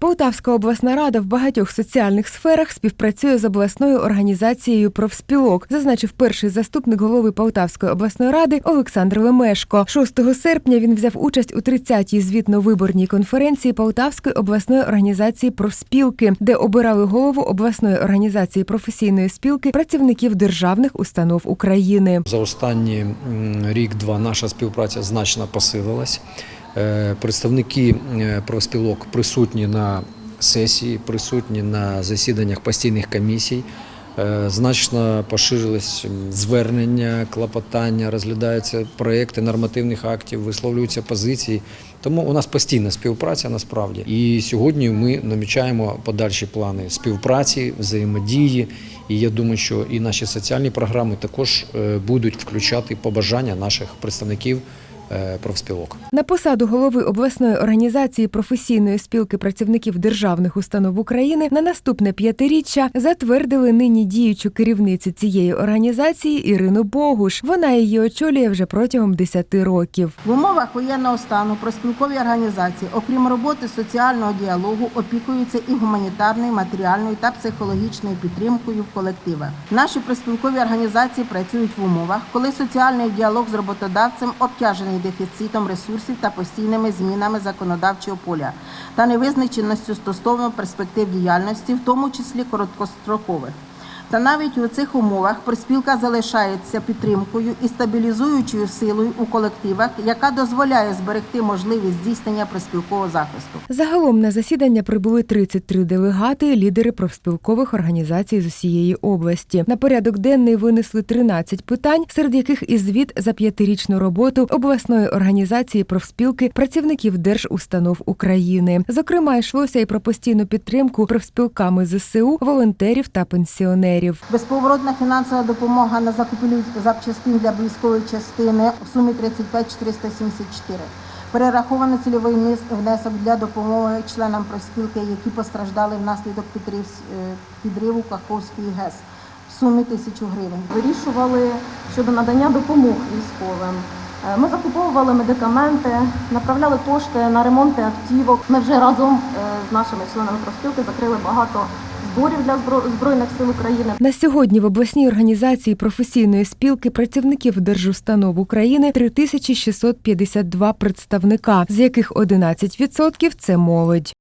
Полтавська обласна рада в багатьох соціальних сферах співпрацює з обласною організацією профспілок, зазначив перший заступник голови Полтавської обласної ради Олександр Лемешко. 6 серпня він взяв участь у 30-й звітно-виборній конференції Полтавської обласної організації профспілки, де обирали голову обласної організації професійної спілки працівників державних установ України. За останні рік-два наша співпраця значно посилилась. Е, Представники е, профспілок присутні на сесії, присутні на засіданнях постійних комісій. Е, Значно поширились звернення, клопотання, розглядаються проекти нормативних актів, висловлюються позиції. Тому у нас постійна співпраця насправді. І сьогодні ми намічаємо подальші плани співпраці, взаємодії. І я думаю, що і наші соціальні програми також будуть включати побажання наших представників профспілок. На посаду голови обласної організації професійної спілки працівників державних установ України на наступне п'ятиріччя затвердили нині діючу керівницю цієї організації Ірину Богуш. Вона її очолює вже протягом 10 років. В умовах воєнного стану проспілкові організації, окрім роботи соціального діалогу, опікуються і гуманітарною, матеріальною та психологічною підтримкою в колективах. Наші проспілкові організації працюють в умовах, коли соціальний діалог з роботодавцем обтяжений дефіцитом ресурсів та постійними змінами законодавчого поля та невизначеністю стосовно перспектив діяльності, в тому числі короткострокових. Та навіть у цих умовах приспілка залишається підтримкою і стабілізуючою силою у колективах, яка дозволяє зберегти можливість здійснення приспілкового захисту. Загалом на засідання прибули 33 делегати, лідери профспілкових організацій з усієї області. На порядок денний винесли 13 питань, серед яких і звіт за п'ятирічну роботу обласної організації профспілки працівників держустанов України. Зокрема, йшлося і про постійну підтримку профспілками ЗСУ, волонтерів та пенсіонерів. Безповоротна фінансова допомога на закупівлю запчастин для військової частини в сумі 35 474. Перераховано цільовий внесок для допомоги членам профспілки, які постраждали внаслідок е, підриву Каховської ГЕС в сумі тисячу гривень. вирішували щодо надання допомог військовим. Е, Ми закуповували медикаменти, направляли кошти на ремонти автівок. Ми вже разом е, з нашими членами профспілки закрили багато зборів для Збройних сил України. На сьогодні в обласній організації професійної спілки працівників держустанов України 3652 представника, з яких 11% – це молодь.